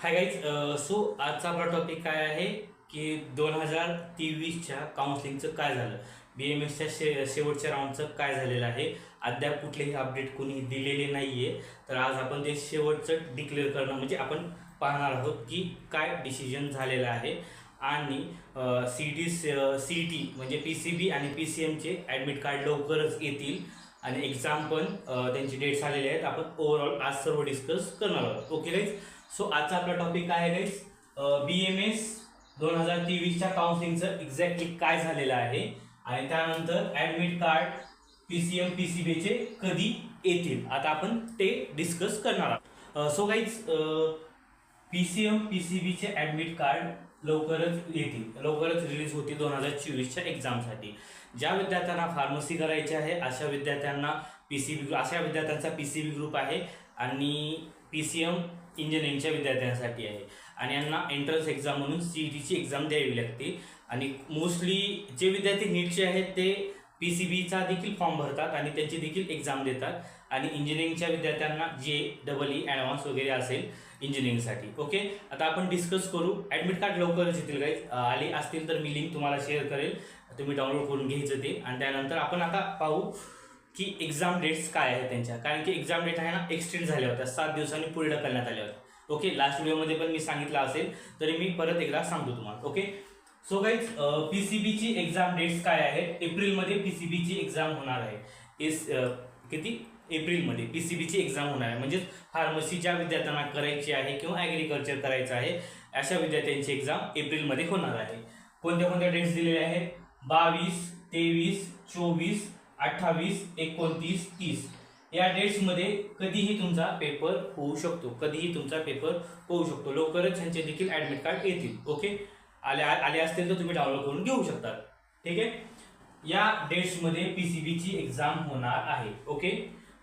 Hi guys so आजचा आपला topic काय आहे की दोन हजार तेवीसच्या काउन्सिलिंगचं काय झालं? बी एम एसच्या शे शेवटच्या राऊंडचं काय झालेलं आहे? अद्याप कुठलेही अपडेट कोणी दिलेले नाही आहे तर आज आपण ते शेवटचं डिक्लेअर करणं म्हणजे आपण पाहणार आहोत की काय डिसिजन झालेलं आहे. आणि सी टी सी टी म्हणजे पी सी बी आणि पी सी एमचे ॲडमिट कार्ड लवकरच येतील. आणि एक्झाम पण त्यांची डेट्स आलेले आहेत. आपण ओव्हरऑल आज सर्व डिस्कस करणार आहोत. ओके गाईज सो आजचा आपला टॉपिक काय आहे गाईज बी एम एस दोन हजार तेवीसच्या काउन्सिलिंगचं एक्झॅक्टली काय झालेलं आहे? आणि त्यानंतर admit card P C M P C बीचे कधी येतील? आता आपण ते डिस्कस करणार आहोत. So guys P C M P C बीचे ॲडमिट कार्ड लवकरच येतील. लवकरच रिलीज होतील दोन हजार चोवीसच्या एक्झामसाठी ज्या विद्यार्थ्यांना फार्मसी करायची आहे अशा विद्यार्थ्यांना पी सी बी अशा विद्यार्थ्यांचा पी सी बी ग्रुप आहे. आणि पी सी एम इंजिनिअरिंगच्या विद्यार्थ्यांसाठी आहे. आणि यांना एंट्रन्स एक्झाम म्हणून सी ई टीची एक्झाम द्यावी लागते. आणि मोस्टली जे विद्यार्थी नीटचे आहेत ते पी सी बीचा देखील फॉर्म भरतात आणि त्यांची देखील एक्झाम देतात. आणि इंजिनिअरिंगच्या विद्यार्थ्यांना जे डबल ई ॲडव्हान्स वगैरे असेल इंजिनिअरिंगसाठी ओके आता आपण डिस्कस करू. ॲडमिट कार्ड लवकरच येतील काही आले असतील तर मी लिंक तुम्हाला शेअर करेल. तुम्ही डाउनलोड करून घ्यायचं ते. आणि त्यानंतर आपण आता पाहू की एक्झाम डेट्स काय आहेत त्यांच्या? कारण की एक्झाम डेट आहे ना एक्सटेंड झाल्या होत्या. सात दिवसांनी पुढे ढकलण्यात आल्या होत्या. ओके लास्ट व्हिडिओमध्ये पण मी सांगितलं असेल. तरी मी परत एकदा सांगतो तुम्हाला. Okay so guys P C बीची एक्झाम डेट्स काय आहेत? एप्रिलमध्ये पी सी बीची एक्झाम होणार आहे. एस किती? एप्रिलमध्ये पी सी बीची एक्झाम होणार आहे. म्हणजेच फार्मसी ज्या विद्यार्थ्यांना करायची आहे किंवा ॲग्रिकल्चर करायचं आहे अशा विद्यार्थ्यांची एक्झाम एप्रिलमध्ये होणार आहे. कोणत्या कोणत्या डेट्स दिलेले आहेत? बावीस तेवीस चोवीस अठ्ठावीस एकोणतीस तीस. या डेट्समध्ये कधीही तुमचा पेपर होऊ शकतो. कधीही तुमचा पेपर होऊ शकतो. लवकरच ह्यांचे देखील ॲडमिट कार्ड येतील. ओके आले आले असतील तर तुम्ही डाउनलोड करून घेऊ शकता. ठीक आहे? या डेट्समध्ये पी सी बीची एक्झाम होणार आहे. ओके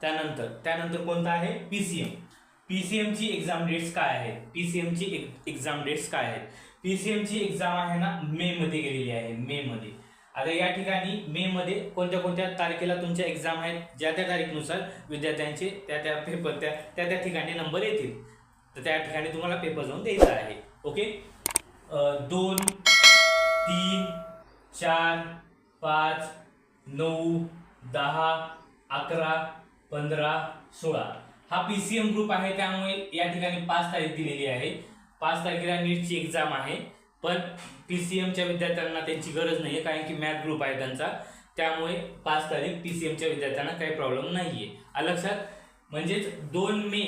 त्यानंतर त्यानंतर कोणता आहे? P C M P C एमची exam dates काय आहेत? पी सी एमची एक्झाम डेट्स काय आहेत? पी सी एमची एक्झाम आहे ना मेमध्ये गेलेली आहे. मेमध्ये आता या ठिकाणी मे मध्ये कोणत्या कोणत्या तारखेला तुमच्या एक्झाम आहेत? ज्या त्या तारीखनुसार विद्यार्थ्यांचे त्या त्या पेपर त्या त्या त्या ठिकाणी नंबर येतील. तर त्या ठिकाणी तुम्हाला पेपर जाऊन द्यायचा आहे. ओके दोन तीन चार पाच नऊ दहा अकरा पंधरा सोळा. हा पी सी एम ग्रुप आहे त्यामुळे या ठिकाणी पाच तारीख दिलेली आहे. पाच तारखेला नीटची एक्झाम आहे. पण पी सी एमच्या विद्यार्थ्यांना त्यांची गरज नाही आहे कारण की मॅथ ग्रुप आहे त्यांचा. त्यामुळे पाच तारीख पी सी एमच्या विद्यार्थ्यांना काही प्रॉब्लेम नाही आहे लक्षात? म्हणजेच दोन मे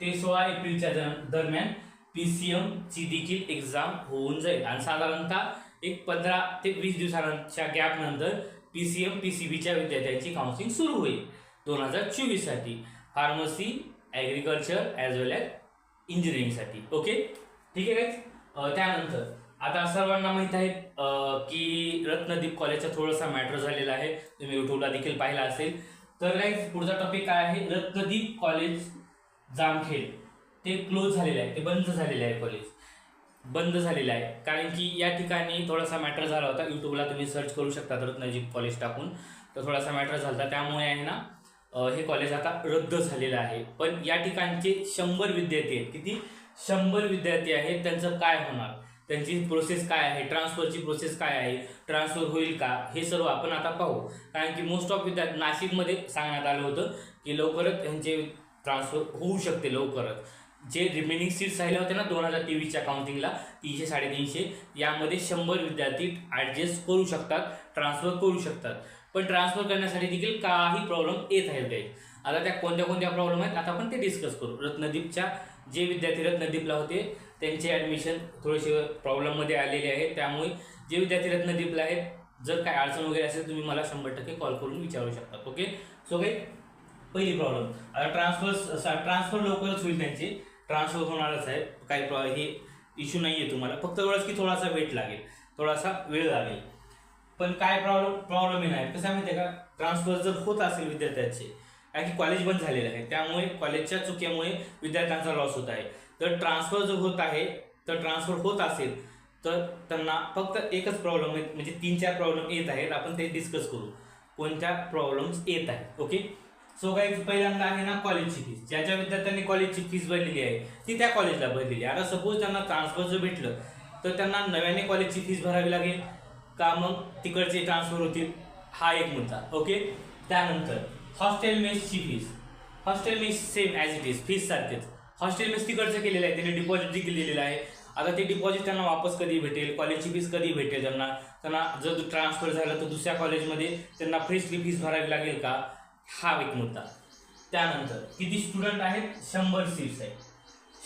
ते सोळा एप्रिलच्या दर- दरम्यान पी सी एमची देखील एक्झाम होऊन जाईल. आणि साधारणतः एक पंधरा ते वीस दिवसांच्या गॅप नंतर P C M P C बीच्या विद्यार्थ्यांची काउन्सिलिंग सुरू होईल. दोन हजार चोवीससाठी. Pharmacy agriculture as well as इंजिनिअरिंगसाठी okay ठीक आहे काय त्यानंतर आता सर्वांना माहीत आहे की रत्नदीप कॉलेजचा थोडासा मॅटर झालेला आहे. तुम्ही युट्यूबला देखील पाहिला असेल. तर नाही पुढचा टॉपिक काय आहे? रत्नदीप कॉलेज जामखेड. ते क्लोज झालेलं आहे. ते बंद झालेलं आहे कॉलेज बंद झालेलं आहे. कारण की या ठिकाणी थोडासा मॅटर झाला होता. यूट्यूबला तुम्ही सर्च करू शकता रत्नदीप कॉलेज टाकून. तर थोडासा मॅटर झाला. होता त्यामुळे आहे ना हे कॉलेज आता रद्द झालेलं आहे. पण या ठिकाणचे शंभर विद्यार्थी आहेत. किती? शंभर विद्यार्थी आहेत. त्यांचं काय होणार? त्यांची प्रोसेस काय आहे? ट्रान्सफरची प्रोसेस काय आहे? ट्रान्सफर होईल का? हे सर्व आपण आता पाहू. कारण की मोस्ट ऑफ विद्यार्थी नाशिकमध्ये सांगण्यात आलं होतं की लवकरच त्यांचे ट्रान्सफर होऊ शकते लवकरच. जे रिमेनिंग सीट्स राहिल्या होते ना दोन हजार तेवीसच्या काउंटिंगला तीनशे साडेतीनशे यामध्ये शंभर विद्यार्थी ॲडजस्ट करू शकतात ट्रान्सफर करू शकतात. पण ट्रान्सफर करण्यासाठी देखील काही प्रॉब्लेम येत आहेत. काही आता त्या कोणत्या कोणत्या प्रॉब्लेम आहेत? आता आपण ते डिस्कस करू. रत्नदीपच्या जे विद्यार्थी रत्नदीपला होते त्यांचे ॲडमिशन थोडेसे प्रॉब्लेममध्ये आलेले आहे त्यामुळे जे विद्यार्थी रत्नदीपला आहेत जर काय अडचण वगैरे असेल तुम्ही मला शंभर टक्के कॉल करून विचारू शकता. ओके सो काही पहिली प्रॉब्लेम आता ट्रान्सफर ट्रान्सफर लवकरच होईल त्यांची. ट्रान्सफर होणारच आहे काही प्रॉ हे इश्यू नाही आहे तुम्हाला. फक्त एवढंच की थोडासा वेट लागेल. थोडासा वेळ लागेल. पण काय प्रॉब्लेम प्रॉब्लेम नाही कसं माहिती आहे का? ट्रान्सफर जर होत असेल विद्यार्थ्याचे कारण की कॉलेज बंद झालेलं आहे. त्यामुळे कॉलेजच्या चुकीमुळे विद्यार्थ्यांचा लॉस होत आहे. तर ट्रान्सफर जर होत आहे तर ट्रान्सफर होत असेल तर त्यांना फक्त एकच प्रॉब्लेम आहे म्हणजे तीन चार प्रॉब्लेम येत आहेत. आपण ते डिस्कस करू. कोणत्या प्रॉब्लेम्स येत आहेत? ओके सो काय पहिल्यांदा आहे ना कॉलेजची फीस ज्या ज्या विद्यार्थ्यांनी कॉलेजची फीस भरलेली आहे ती त्या कॉलेजला भरलेली आहे. आता सपोज त्यांना ट्रान्सफर जर भेटलं तर त्यांना नव्याने कॉलेजची फीस भरावी लागेल. का मग तिकडचे ट्रान्सफर होतील? हा एक मुद्दा. ओके त्यानंतर hostel मेसची fees hostel mess same as it is fees सारखेच. हॉस्टेल मेस तिकडचं केलेलं आहे त्यांनी डिपॉझिट देखील दिलेलं आहे आता ते डिपॉझिट त्यांना वापस कधी भेटेल? कॉलेजची फीस कधी भेटेल त्यांना? त्यांना जर ट्रान्सफर झालं तर दुसऱ्या कॉलेजमध्ये त्यांना फ्रेशली फीस भरावी लागेल का? हा एक मुद्दा. त्यानंतर किती स्टुडंट आहेत? शंभर सीट्स आहेत.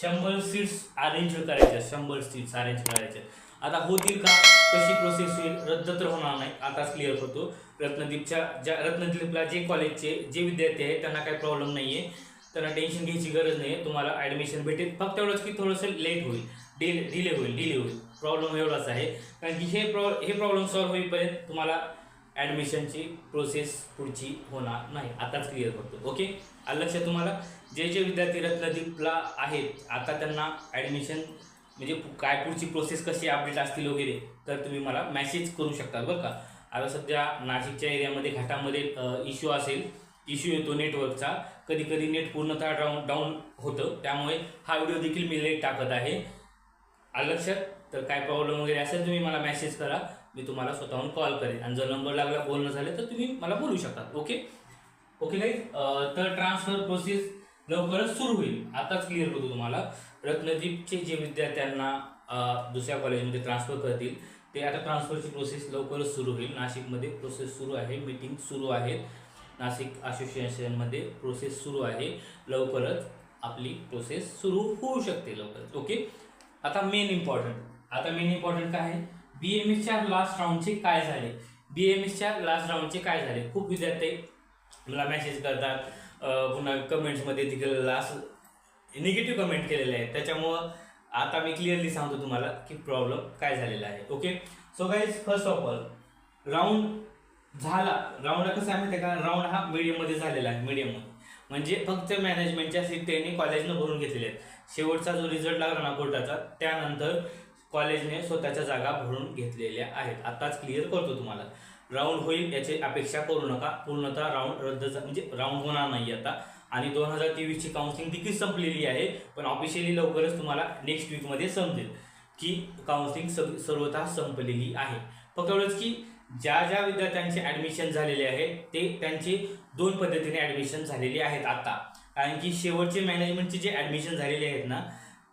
शंभर सीट्स अरेंज करायच्या शंभर सीट्स अरेंज करायच्या आहेत. आता होतील का कशी प्रोसेस होईल रद्द तर होणार नाही. आताच क्लिअर होतो. रत्नदीपच्या ज्या रत्नदीपला जे कॉलेजचे जे विद्यार्थी आहेत त्यांना काही प्रॉब्लेम नाही आहे त्यांना टेन्शन घ्यायची गरज नाही आहे तुम्हाला ॲडमिशन भेटेल. फक्त एवढंच की थोडंसं लेट होईल. डिले डिले होईल डिले होईल. प्रॉब्लेम एवढाच आहे. कारण की हे प्रॉ हे प्रॉब्लेम सॉल्व्ह होईपर्यंत तुम्हाला ॲडमिशनची प्रोसेस पुढची होणार नाही. आताच क्लिअर करतो ओके लक्ष लक्षात तुम्हाला? जे जे विद्यार्थी रत्नदीपला आहेत आता त्यांना ॲडमिशन म्हणजे काय पुढची प्रोसेस कशी अपडेट असतील वगैरे तर तुम्ही मला मॅसेज करू शकता बरं का? आता सध्या नाशिकच्या एरियामध्ये घाटामध्ये इश्यू असेल इश्यू येतो नेटवर्कचा कधी कधी नेट पूर्णतः डाऊन डाऊन होतं. त्यामुळे हा व्हिडिओ देखील मी लेट टाकत आहे. आलं लक्षात तर काय प्रॉब्लेम वगैरे असेल तुम्ही मला मेसेज करा. मी तुम्हाला स्वतःहून कॉल करेन. आणि जर नंबर लागला बोलणं झालं तर तुम्ही मला बोलू शकता. ओके ओके काही तर ट्रान्सफर प्रोसेस लवकरच सुरू होईल. आताच क्लिअर करतो तुम्हाला. रत्नदीपचे जे विद्यार्थ्यांना दुसऱ्या कॉलेजमध्ये ट्रान्सफर करतील ते आता ट्रान्सफरची प्रोसेस लवकरच सुरू होईल. नाशिकमध्ये प्रोसेस सुरू आहे. मीटिंग सुरू आहेत. नाशिक असोसिएशनमध्ये प्रोसेस सुरू आहे. लवकरच आपली प्रोसेस सुरू होऊ शकते लवकरच. ओके आता मेन इम्पॉर्टंट आता मेन इम्पॉर्टंट काय आहे? बी एम एसच्या लास्ट राऊंडचे काय झाले? बी एम एसच्या लास्ट राऊंडचे काय झाले? खूप विद्यार्थी मला मेसेज करतात. पुन्हा कमेंट्समध्ये देखील लास्ट निगेटिव्ह कमेंट केलेले आहेत. त्याच्यामुळं आता मी क्लिअरली सांगतो तुम्हाला की प्रॉब्लेम काय झालेला आहे. Okay so guys first of all round झाला. राऊंड कसं आहे माहिती का? राऊंड हा मीडियममध्ये झालेला आहे मीडियममध्ये म्हणजे फक्त मॅनेजमेंटच्या सीट त्यांनी कॉलेजनं भरून घेतलेल्या आहेत. शेवटचा जो रिझल्ट लागला ना कोर्टाचा त्यानंतर कॉलेजने स्वतःच्या जागा भरून घेतलेल्या आहेत. आत्ताच क्लिअर करतो तुम्हाला. राऊंड होईल याची अपेक्षा करू नका. पूर्णतः राऊंड रद्द झा- म्हणजे राऊंड होणार नाही आता. आणि दोन हजार तेवीसची काउन्सिलिंग देखील संपलेली आहे पण ऑफिशियली लवकरच तुम्हाला नेक्स्ट वीकमध्ये समजेल की काउन्सिलिंग सग सर्वतः संपलेली आहे. फक्त एवढंच की ज्या ज्या विद्यार्थ्यांचे ॲडमिशन झालेले आहे ते त्यांचे दोन पद्धतीने ॲडमिशन झालेले आहेत आता. कारण की शेवटचे मॅनेजमेंटचे जे ॲडमिशन झालेले आहेत ना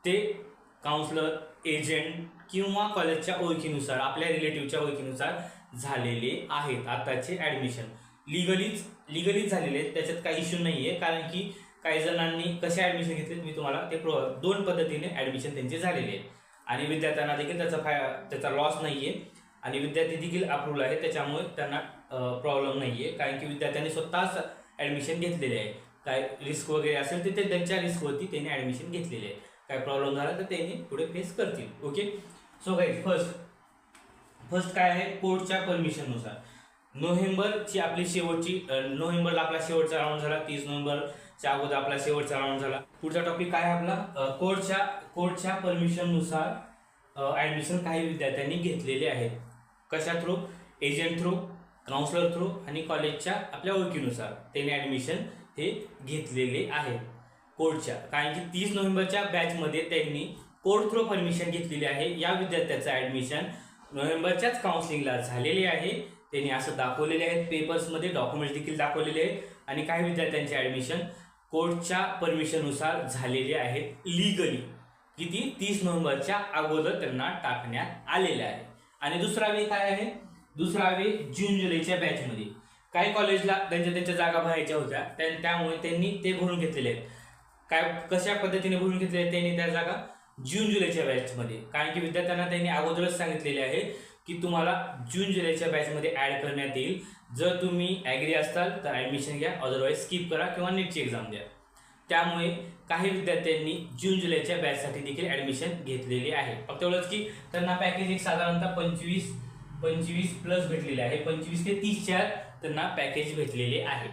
ते काउन्सलर एजंट किंवा कॉलेजच्या ओळखीनुसार आपल्या रिलेटिव्हच्या ओळखीनुसार झालेले आहेत आत्ताचे ॲडमिशन लिगलीच लिगलीच झालेले आहेत त्याच्यात काही इश्यू नाही आहे कारण की काही जणांनी कसे ॲडमिशन घेतले मी तुम्हाला ते प्रो दोन पद्धतीने ॲडमिशन त्यांचे झालेले आहेत. आणि विद्यार्थ्यांना देखील त्याचा फाय त्याचा लॉस नाही आहे आणि विद्यार्थी देखील अप्रूव्हल आहे त्याच्यामुळे त्यांना प्रॉब्लेम नाही आहे कारण की विद्यार्थ्यांनी स्वतःच ॲडमिशन घेतलेले आहे. काय रिस्क वगैरे असेल तर ते त्यांच्या रिस्कवरती त्यांनी ॲडमिशन घेतलेले आहे. काय प्रॉब्लेम झाला तर त्यांनी पुढे फेस करतील. Okay so guys first first काय आहे? कोर्टच्या परमिशननुसार नोव्हेंबरची आपली शेवटची नोव्हेंबरला आपला शेवटचा राऊंड झाला. तीस नोव्हेंबरच्या अगोदर आपला शेवटचा राऊंड झाला. पुढचा टॉपिक काय आहे आपला? कोर्टच्या कोर्टच्या परमिशननुसार ॲडमिशन काही विद्यार्थ्यांनी घेतलेले आहेत. कशा through agent through counsellor through आणि कॉलेजच्या आपल्या ओळखीनुसार त्यांनी ॲडमिशन हे घेतलेले आहे. कोर्टच्या कारण की तीस नोव्हेंबरच्या बॅचमध्ये त्यांनी कोर्ट थ्रू परमिशन घेतलेली आहे. या विद्यार्थ्याचं ॲडमिशन नोव्हेंबरच्याच काउन्सिलिंगला झालेले आहे. त्यांनी असं दाखवलेले आहेत. पेपर्समध्ये डॉक्युमेंट्स देखील दाखवलेले आहेत. आणि काही विद्यार्थ्यांचे ॲडमिशन कोर्टच्या परमिशननुसार झालेले आहेत. लिगली किती? तीस नोव्हेंबरच्या अगोदर त्यांना टाकण्यात आलेले आहे. आणि दुसरा वे काय आहे? दुसरा वे जून जुलैच्या बॅचमध्ये काही कॉलेजला त्यांच्या त्यांच्या जागा भरायच्या होत्या. त्यामुळे त्यांनी ते भरून घेतलेले आहेत. काय कशा पद्धतीने भरून घेतले आहेत त्यांनी त्या जागा? जून जुलैच्या बॅचमध्ये कारण की विद्यार्थ्यांना त्यांनी अगोदरच सांगितलेले आहे की तुम्हाला जून जुलैच्या बॅचमध्ये ॲड करण्यात येईल. जर तुम्ही ॲग्री असाल तर ॲडमिशन घ्या अदरवाईज स्किप करा किंवा नीटची एक्झाम द्या. त्यामुळे काही विद्यार्थ्यांनी जून जुलैच्या बॅचसाठी देखील ॲडमिशन घेतलेली आहे. फक्त एवढंच की त्यांना पॅकेज एक साधारणतः पंचवीस पंचवीस प्लस भेटलेले आहे. पंचवीस ते तीसच्या त्यांना पॅकेज भेटलेले आहे.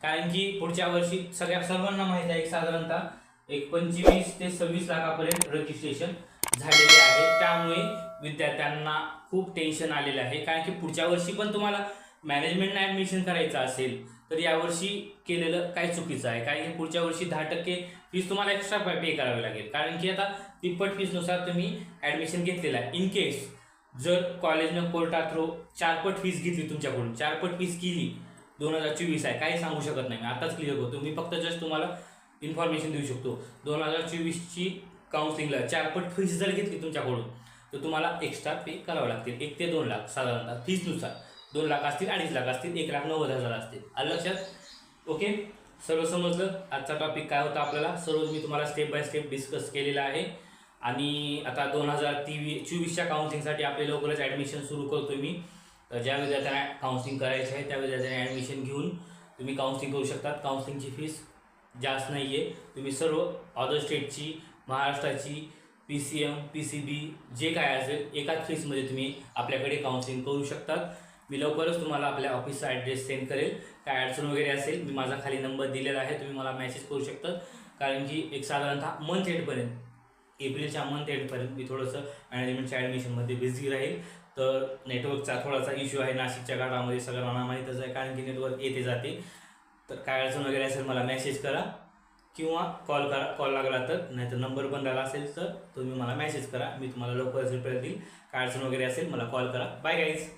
कारण की पुढच्या वर्षी सगळ्या सर्वांना माहीत आहे एक साधारणतः एक पंचवीस ते सव्वीस लाखापर्यंत रजिस्ट्रेशन झालेले आहे. त्यामुळे विद्यार्थ्यांना खूप टेन्शन आलेलं आहे. कारण की पुढच्या वर्षी पण तुम्हाला मॅनेजमेंटला ॲडमिशन करायचं असेल तर यावर्षी केलेलं काय चुकीचं आहे. कारण की पुढच्या वर्षी दहा टक्के फीस तुम्हाला एक्स्ट्रा पे करावी लागेल. कारण की आता तिप्पट फीसनुसार तुम्ही ॲडमिशन घेतलेलं आहे. इन केस जर कॉलेजनं कोर्टा थ्रू चारपट फीस घेतली तुमच्याकडून चारपट फीस केली दोन हजार चोवीस आहे. काही सांगू शकत नाही. मी आताच क्लिअर करतो. मी फक्त जस्ट तुम्हाला इन्फॉर्मेशन देऊ शकतो. दोन हजार चोवीसची काउन्सिलिंगला चारपट फीस जर घेतली तुमच्याकडून तर तुम्हाला एक्स्ट्रा पे करावं लागतील. एक ते दोन लाख साधारणतः फीजनुसार दोन लाख असतील अडीच लाख असतील एक लाख नव्वद हजार असतील. आलं लक्षात? ओके? सर्व समजलं? आजचा टॉपिक काय होता आपल्याला? सर्व मी तुम्हाला स्टेप बाय स्टेप डिस्कस केलेला आहे. आणि आता दोन हजार तेवीस चोवीसच्या काउन्सिलिंगसाठी आपले लवकरच ॲडमिशन सुरू करतो मी. तर ज्या विद्यार्थ्यांना काउन्सिलिंग करायचं आहे त्या विद्यार्थ्यांना ॲडमिशन घेऊन तुम्ही काउन्सिलिंग करू शकतात. काउन्सिलिंगची फीस जास्त नाही आहे तुम्ही सर्व अदर स्टेटची महाराष्ट्राची P C M P C B जे काय असेल एकाच फीसमध्ये तुम्ही आपल्याकडे काउन्सिलिंग करू शकतात. मी लवकरच तुम्हाला आपल्या ऑफिसचा ॲड्रेस सेंड करेल. काय अडचण वगैरे असेल मी माझा खाली नंबर दिलेला आहे तुम्ही मला मेसेज करू शकतात कारण की एक साधारणतः मंथ एंडपर्यंत एप्रिलच्या मंथ एंडपर्यंत मी थोडंसं मॅनेजमेंटच्या ॲडमिशनमध्ये बिझी राहील. तर नेटवर्कचा थोडासा इश्यू आहे. नाशिकच्या गाडामध्ये सगळ्यांना माहीतच आहे कारण की नेटवर्क येते जाते. तर काय अडचण वगैरे असेल मला मेसेज करा किंवा कॉल करा कॉल लागला तर नाहीतर नंबर बंद आला असेल तर तुम्ही मला मेसेज करा मी तुम्हाला लवकरच रिप्लाय देईल. काय अडचण वगैरे असेल मला कॉल करा. Bye guys